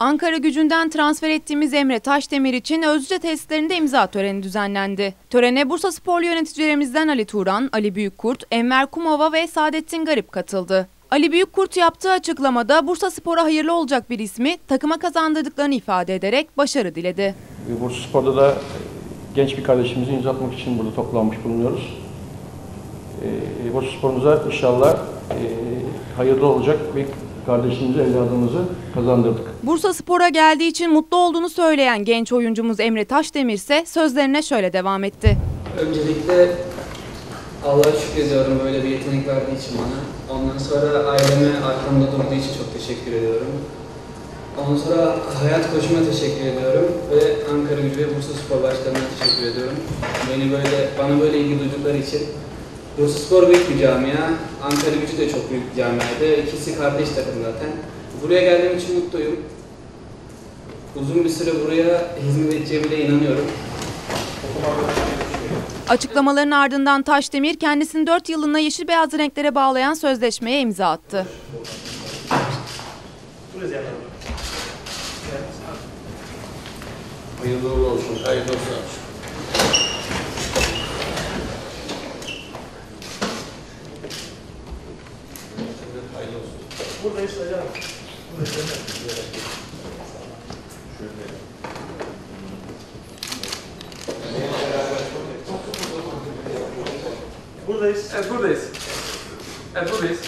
Ankara gücünden transfer ettiğimiz Emre Taşdemir için Özlüce tesislerinde imza töreni düzenlendi. Törene Bursa Sporlu yöneticilerimizden Ali Turan, Ali Büyükkurt, Enver Kumova ve Saadettin Garip katıldı. Ali Büyükkurt yaptığı açıklamada Bursa Spor'a hayırlı olacak bir ismi takıma kazandırdıklarını ifade ederek başarı diledi. Bursa Spor'da da genç bir kardeşimizi imza atmak için burada toplanmış bulunuyoruz. Ee, Bursa Spor'umuza inşallah e, hayırlı olacak bir kardeşimizi, evladımızı kazandırdık. Bursa Spor'a geldiği için mutlu olduğunu söyleyen genç oyuncumuz Emre Taşdemir ise sözlerine şöyle devam etti. Öncelikle Allah'a şükrediyorum böyle bir yetenek verdiği için bana. Ondan sonra aileme arkamda durduğu için çok teşekkür ediyorum. Ondan sonra Hayat Koçuma teşekkür ediyorum ve Ankara Gücü ve Bursa Spor Başkanı'na teşekkür ediyorum. Beni böyle, bana böyle ilgi duydukları için. Bursa Spor büyük bir camia, Ankara Gücü de çok büyük bir camiaydı. İkisi kardeş takım zaten. Buraya geldiğim için mutluyum. Uzun bir süre buraya hizmet edeceğime de inanıyorum. Açıklamaların ardından Taşdemir kendisini 4 yılına yeşil beyaz renklere bağlayan sözleşmeye imza attı. Hayırlı olsun. Hayırlı olsun. Hayırlı olsun. Buradayız. Evet buradayız. Evet buradayız.